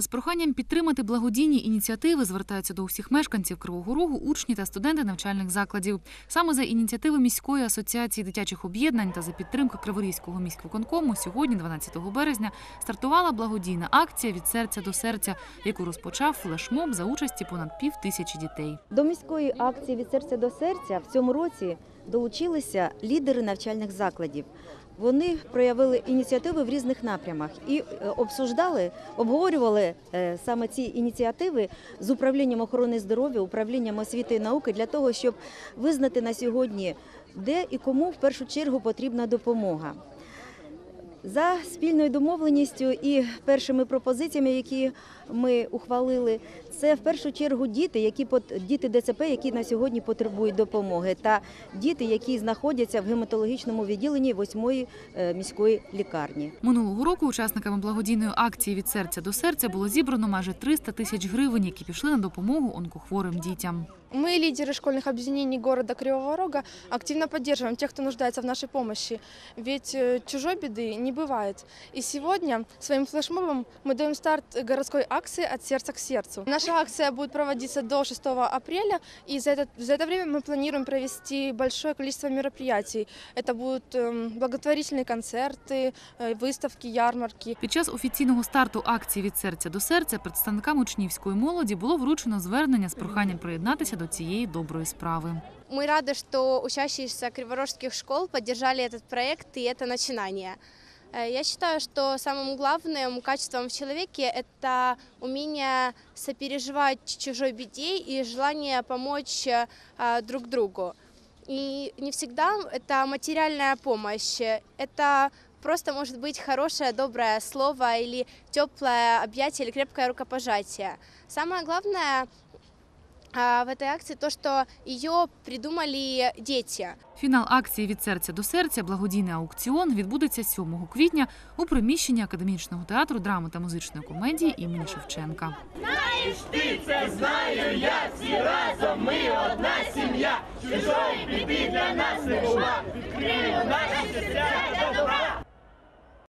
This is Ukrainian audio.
З проханням підтримати благодійні ініціативи звертаються до усіх мешканців Кривого Рогу, учні та студенти навчальних закладів. Саме за ініціативи міської асоціації дитячих об'єднань та за підтримки Криворізького міськвиконкому сьогодні, 12 березня, стартувала благодійна акція від серця до серця, яку розпочав флешмоб за участі понад пів тисячі дітей. До міської акції від серця до серця в цьому році долучилися лідери навчальних закладів. Вони проявили ініціативи в різних напрямах і е, обсуждали, обговорювали е, саме ці ініціативи з управлінням охорони здоров'я, управлінням освіти і науки для того, щоб визнати на сьогодні, де і кому в першу чергу потрібна допомога. За спільною домовленістю і першими пропозиціями, які ми ухвалили, це в першу чергу діти, які діти ДЦП, які на сьогодні потребують допомоги, та діти, які знаходяться в гематологічному відділенні 8-ї е, міської лікарні. Минулого року учасниками благодійної акції від серця до серця було зібрано майже 300 тисяч гривень, які пішли на допомогу онкохворим дітям. Мы, лидеры школьных объединений города Кривого Рога, активно поддерживаем тех, кто нуждается в нашей помощи. Ведь э, чужой беды не бывает. И сегодня своим флешмобом мы даем старт городской акции «От сердца к сердцу». Наша акция будет проводиться до 6 апреля, и за это, за это время мы планируем провести большое количество мероприятий. Это будут эм, благотворительные концерты, э, выставки, ярмарки. Під час офіційного старту акції від серця до серця представникам учнівської молоді було вручено звернення з проханням приєднатися до цієї доброї справи. Мы рады, что учащиеся криворожских школ поддержали этот проект и это начинание. Э, Я считаю, что самым главным качеством в человеке – это умение сопереживать чужой беде и желание помочь э, друг другу. И не всегда это материальная помощь, это просто может быть хорошее, доброе слово или теплое объятие или крепкое рукопожатие. Самое главное а, в этой акции то, что ее придумали дети. Фінал акції від серця до серця благодійний аукціон відбудеться 7 квітня у приміщенні академічного театру драми та музичної комедії імені Шевченка. Ти це знаю, я всі разом. Ми одна сім'я. Чужої біди для нас не була. Відкрию наш